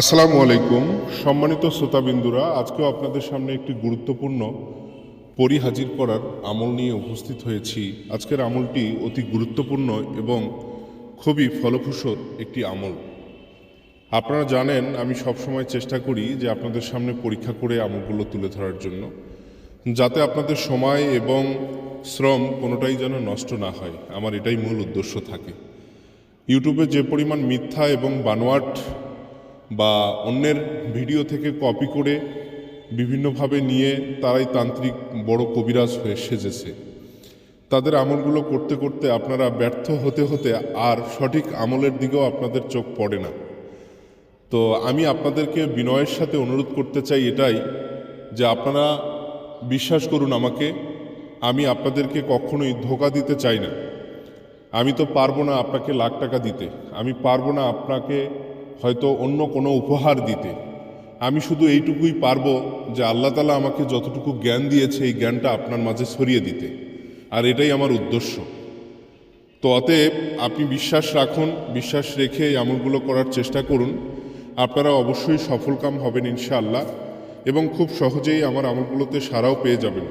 আসসালামু আলাইকুম। সম্মানিত শ্রোতাবিন্দুরা, আজকেও আপনাদের সামনে একটি গুরুত্বপূর্ণ পরি হাজির করার আমল নিয়ে উপস্থিত হয়েছি। আজকের আমলটি অতি গুরুত্বপূর্ণ এবং খুবই ফলপ্রসূ একটি আমল। আপনারা জানেন, আমি সবসময় চেষ্টা করি যে আপনাদের সামনে পরীক্ষা করে আমলগুলো তুলে ধরার জন্য, যাতে আপনাদের সময় এবং শ্রম কোনোটাই যেন নষ্ট না হয়। আমার এটাই মূল উদ্দেশ্য থাকে। ইউটিউবে যে পরিমাণ মিথ্যা এবং বানোয়াট বা অন্যের ভিডিও থেকে কপি করে বিভিন্নভাবে নিয়ে তারাই তান্ত্রিক বড় কবিরাজ হয়ে সেজেছে। তাদের আমলগুলো করতে করতে আপনারা ব্যর্থ হতে হতে আর সঠিক আমলের দিকেও আপনাদের চোখ পড়ে না। তো আমি আপনাদেরকে বিনয়ের সাথে অনুরোধ করতে চাই এটাই যে আপনারা বিশ্বাস করুন আমাকে, আমি আপনাদেরকে কখনোই ধোকা দিতে চাই না। আমি তো পারব না আপনাকে লাখ টাকা দিতে। আমি পারব না আপনাকে হয়তো অন্য কোনো উপহার দিতে। আমি শুধু এইটুকুই পারব যে আল্লাহ তালা আমাকে যতটুকু জ্ঞান দিয়েছে, এই জ্ঞানটা আপনার মাঝে ছড়িয়ে দিতে। আর এটাই আমার উদ্দেশ্য। তো অতএব আপনি বিশ্বাস রাখুন, বিশ্বাস রেখে এই আমলগুলো করার চেষ্টা করুন। আপনারা অবশ্যই সফলকাম হবেন ইনশাআল্লাহ এবং খুব সহজেই আমার আমলগুলোতে সারাও পেয়ে যাবেন।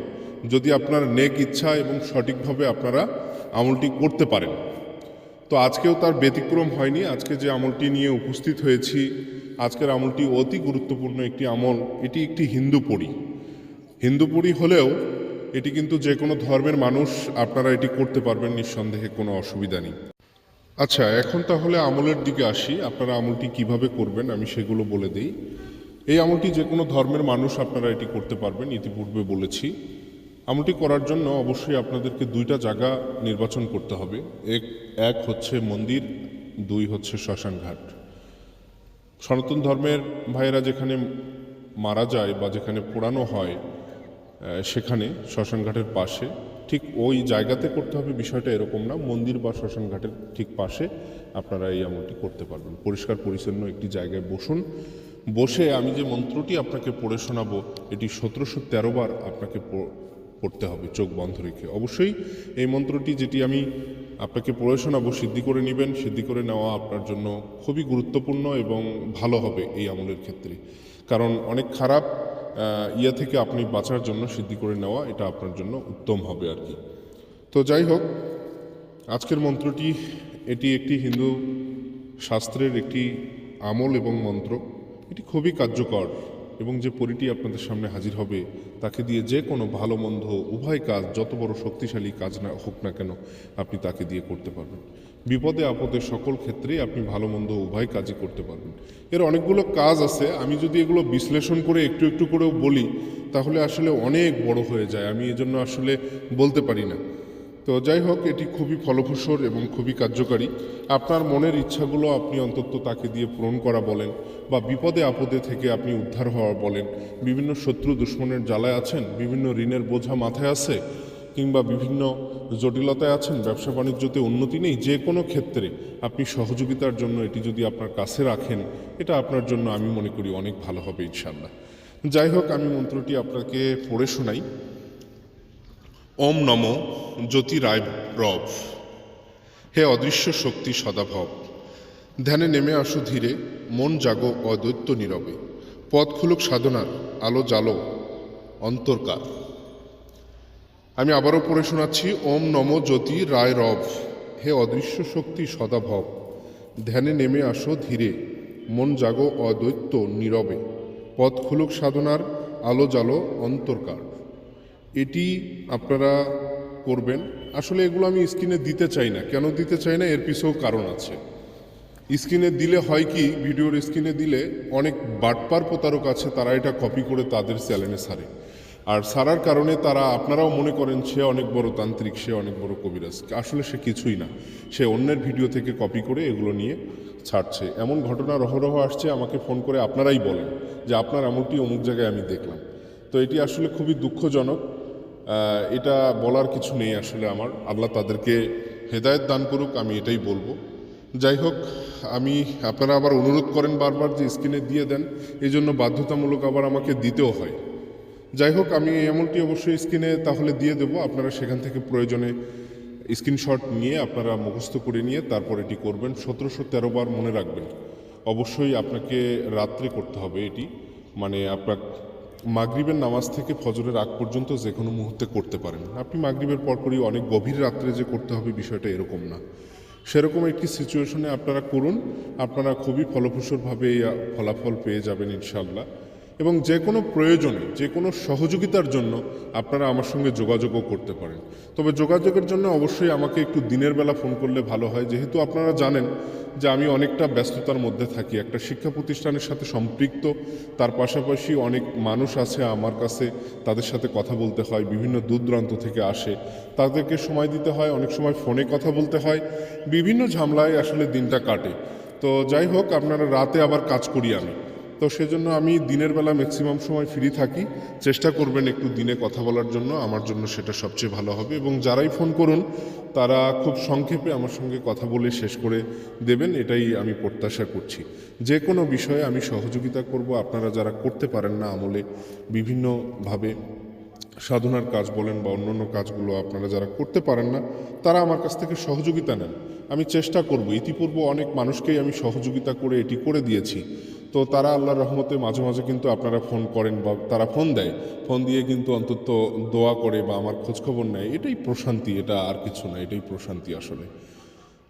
যদি আপনার নেক ইচ্ছা এবং সঠিকভাবে আপনারা আমলটি করতে পারেন। তো আজকেও তার ব্যতিক্রম হয়নি। আজকে যে আমলটি নিয়ে উপস্থিত হয়েছি, আজকের আমলটি অতি গুরুত্বপূর্ণ একটি আমল। এটি একটি হিন্দু পড়ি হিন্দু পড়ি হলেও এটি কিন্তু যে কোনো ধর্মের মানুষ, আপনারা এটি করতে পারবেন নিঃসন্দেহে, কোনো অসুবিধা নেই। আচ্ছা এখন তাহলে আমলের দিকে আসি। আপনারা আমলটি কীভাবে করবেন আমি সেগুলো বলে দিই। এই আমলটি যে কোনো ধর্মের মানুষ, আপনারা এটি করতে পারবেন, ইতিপূর্বে বলেছি। আমলটি করার জন্য অবশ্যই আপনাদেরকে দুইটা জায়গা নির্বাচন করতে হবে। এক এক হচ্ছে মন্দির, দুই হচ্ছে শ্মশান ঘাট সনাতন ধর্মের ভাইয়েরা যেখানে মারা যায় বা যেখানে পোড়ানো হয় সেখানে শ্মশান ঘাটের পাশে। ঠিক ওই জায়গাতে করতে হবে বিষয়টা এরকম না, মন্দির বা শ্মশান ঘাটের ঠিক পাশে আপনারা এই আমলটি করতে পারবেন। পরিষ্কার পরিচ্ছন্ন একটি জায়গায় বসুন। বসে আমি যে মন্ত্রটি আপনাকে পড়ে শোনাবো, এটি সতেরোশো তেরো বার আপনাকে পড়তে হবে, চোখ বন্ধ রেখে। অবশ্যই এই মন্ত্রটি যেটি আমি আপনাকে পড়ে শোনাবো, সিদ্ধি করে নেবেন, সিদ্ধি করে নেওয়া আপনার জন্য খুবই গুরুত্বপূর্ণ এবং ভালো হবে এই আমলের ক্ষেত্রে। কারণ অনেক খারাপ ইয়া থেকে আপনি বাঁচার জন্য সিদ্ধি করে নেওয়া এটা আপনার জন্য উত্তম হবে আর কি। তো যাই হোক, আজকের মন্ত্রটি, এটি একটি হিন্দু শাস্ত্রের একটি আমল এবং মন্ত্র। এটি খুবই কার্যকর। এবং যে পরিটি আপনাদের সামনে হাজির হবে, তাকে দিয়ে যে কোনো ভালো, মন্দ, উভয় কাজ, যত বড় শক্তিশালী কাজ না হোক না কেন, আপনি তাকে দিয়ে করতে পারবেন। বিপদে, আপদে সকল ক্ষেত্রেই আপনি ভালো, মন্দ, উভয় কাজই করতে পারবেন। এর অনেকগুলো কাজ আছে, আমি যদি এগুলো বিশ্লেষণ করে একটু একটু করেও বলি, তাহলে আসলে অনেক বড় হয়ে যায়। আমি এজন্য আসলে বলতে পারি না। তো যাই হোক, এটি খুবই ফলপ্রসূ এবং খুবই কার্যকারী। আপনার মনের ইচ্ছাগুলো আপনি অন্তত তাকে দিয়ে পূরণ করা বলেন বা বিপদে আপদে থেকে আপনি উদ্ধার হওয়া বলেন। বিভিন্ন শত্রু দুশ্মনের জ্বালায় আছেন, বিভিন্ন ঋণের বোঝা মাথায় আছে কিংবা বিভিন্ন জটিলতায় আছেন, ব্যবসা বাণিজ্যতে উন্নতি নেই, যে কোনো ক্ষেত্রে আপনি সহযোগিতার জন্য এটি যদি আপনার কাছে রাখেন, এটা আপনার জন্য আমি মনে করি অনেক ভালো হবে ইনশাল্লাহ যাই হোক, আমি মন্ত্রটি আপনাকে পড়ে শোনাই। ওম নম জ্যোতি রায় রব হে অদৃশ্য শক্তি সদাভব, ধ্যানে নেমে আসো ধীরে, মন জাগো অদ্বৈত নীরবে, পথ খুলুক সাধনার আলো জালো অন্তর্কার আমি আবারও পড়ে শোনাচ্ছি, ওম নম জ্যোতি রায় রব হে অদৃশ্য শক্তি সদাভব, ধ্যানে নেমে আসো ধীরে, মন জাগো অদ্বৈত নীরবে, পথ খুলুক সাধনার আলো জালো অন্তর্কার এটি আপনারা করবেন। আসলে এগুলো আমি স্ক্রিনে দিতে চাই না। কেন দিতে চাই না? এর পিছেও কারণ আছে। স্ক্রিনে দিলে হয় কি, ভিডিওর স্ক্রিনে দিলে অনেক বাটপার প্রতারক আছে, তারা এটা কপি করে তাদের চ্যানেলে সারে। আর সারার কারণে তারা, আপনারাও মনে করেন সে অনেক বড় তান্ত্রিক, সে অনেক বড় কবিরাজ। আসলে সে কিছুই না। সে অন্যের ভিডিও থেকে কপি করে এগুলো নিয়ে ছাড়ছে। এমন ঘটনা রহরহ আসছে, আমাকে ফোন করে আপনারাই বলেন যে আপনার এমনটি অমুক জায়গায় আমি দেখলাম। তো এটি আসলে খুবই দুঃখজনক। এটা বলার কিছু নেই আসলে আমার। আল্লাহ তাদেরকে হেদায়ত দান করুক, আমি এটাই বলব। যাই হোক, আমি, আপনারা আবার অনুরোধ করেন বারবার যে স্ক্রিনে দিয়ে দেন এই জন্য বাধ্যতামূলক আবার আমাকে দিতেও হয়। যাই হোক, আমি এমনটি অবশ্যই স্ক্রিনে তাহলে দিয়ে দেবো। আপনারা সেখান থেকে প্রয়োজনে স্ক্রিনশট নিয়ে আপনারা মুখস্থ করে নিয়ে তারপর এটি করবেন। সতেরোশো তেরো বার মনে রাখবেন। অবশ্যই আপনাকে রাত্রে করতে হবে এটি। মানে আপনার মাগরিবের নামাজ থেকে ফজরের আগ পর্যন্ত যে কোনো মুহূর্তে করতে পারেন। আপনি মাগরিবের পরপরই অনেক গভীর রাত্রে যে করতে হবে বিষয়টা এরকম না। সেরকম একটি সিচুয়েশনে আপনারা করুন, আপনারা খুবই ফলপ্রসূরভাবে এই ফলাফল পেয়ে যাবেন ইনশাল্লাহ এবং যে কোনো প্রয়োজনে, যে কোনো সহযোগিতার জন্য আপনারা আমার সঙ্গে যোগাযোগও করতে পারেন। তবে যোগাযোগের জন্য অবশ্যই আমাকে একটু দিনের বেলা ফোন করলে ভালো হয়। যেহেতু আপনারা জানেন যে আমি অনেকটা ব্যস্ততার মধ্যে থাকি, একটা শিক্ষা প্রতিষ্ঠানের সাথে সম্পৃক্ত, তার পাশাপাশি অনেক মানুষ আছে আমার কাছে, তাদের সাথে কথা বলতে হয়, বিভিন্ন দূরদূরান্ত থেকে আসে, তাদেরকে সময় দিতে হয়, অনেক সময় ফোনে কথা বলতে হয়, বিভিন্ন ঝামেলায় আসলে দিনটা কাটে। তো যাই হোক, আপনারা রাতে আবার কাজ করি আমি। তো সেজন্য আমি দিনের বেলা ম্যাক্সিমাম সময় ফ্রি থাকি। চেষ্টা করবেন একটু দিনে কথা বলার জন্য। আমার জন্য সেটা সবচেয়ে ভালো হবে এবং যারাই ফোন করুন, তারা খুব সংক্ষেপে আমার সঙ্গে কথা বলে শেষ করে দেবেন। এটাই আমি প্রত্যাশা করছি। যে কোনো বিষয়ে আমি সহযোগিতা করব। আপনারা যারা করতে পারেন না আমলে বিভিন্নভাবে সাধনার কাজ বলেন বা অন্যান্য কাজগুলো আপনারা যারা করতে পারেন না, তারা আমার কাছ থেকে সহযোগিতা নেন। আমি চেষ্টা করব। ইতিপূর্বে অনেক মানুষকেই আমি সহযোগিতা করে এটি করে দিয়েছি। তো তারা আল্লাহর রহমতে মাঝে মাঝে কিন্তু আপনারা ফোন করেন বা তারা ফোন দেয়। ফোন দিয়ে কিন্তু অন্তত দোয়া করে বা আমার খোঁজখবর নেয়। এটাই প্রশান্তি, এটা আর কিছু না, এটাই প্রশান্তি আসলে।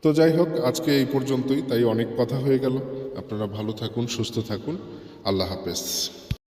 তো যাই হোক, আজকে এই পর্যন্তই, তাই অনেক কথা হয়ে গেল। আপনারা ভালো থাকুন, সুস্থ থাকুন। আল্লাহ হাফেজ।